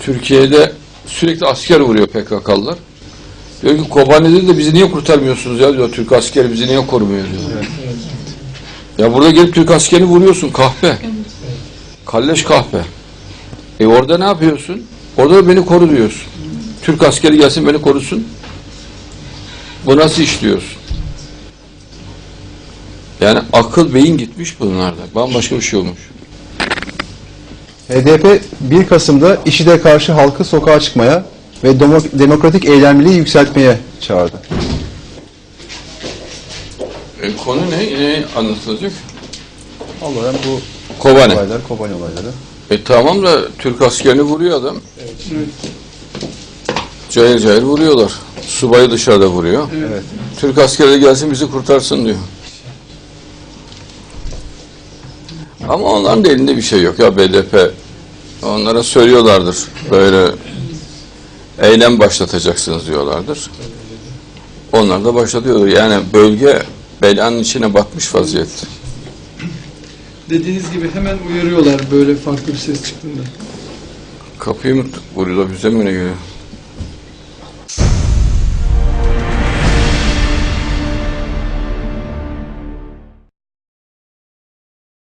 Türkiye'de sürekli asker vuruyor PKK'lılar. Diyor ki Kobani'de de bizi niye kurtarmıyorsunuz ya diyor. Türk askeri bizi niye korumuyor diyor. Ya burada gelip Türk askerini vuruyorsun kahpe. Kalleş kahpe. E orada ne yapıyorsun? Orada da beni koru diyorsun. Türk askeri gelsin beni korusun. Bu nasıl işliyorsun? Yani akıl beyin gitmiş bunlarda. Bambaşka bir şey olmuş. HDP 1 Kasım'da IŞİD'e karşı halkı sokağa çıkmaya ve demo- demokratik eylemliliği yükseltmeye çağırdı. E, konu ne? Ne anlatılacak? Allah'ım bu Kobane. olaylar, Kobane olayları. E tamam da Türk askerini vuruyor adam. Cayır cayır vuruyorlar. Subayı dışarıda vuruyor. Evet. Türk askeri gelsin bizi kurtarsın diyor. Ama onların da elinde bir şey yok ya BDP. Onlara söylüyorlardır böyle eylem başlatacaksınız diyorlardır. Onlar da başlatıyorlar. Yani bölge belanın içine batmış vaziyette. Dediğiniz gibi hemen uyarıyorlar böyle farklı bir ses çıktığında. Kapıyı mı vuruyorlar bize mi ne geliyor?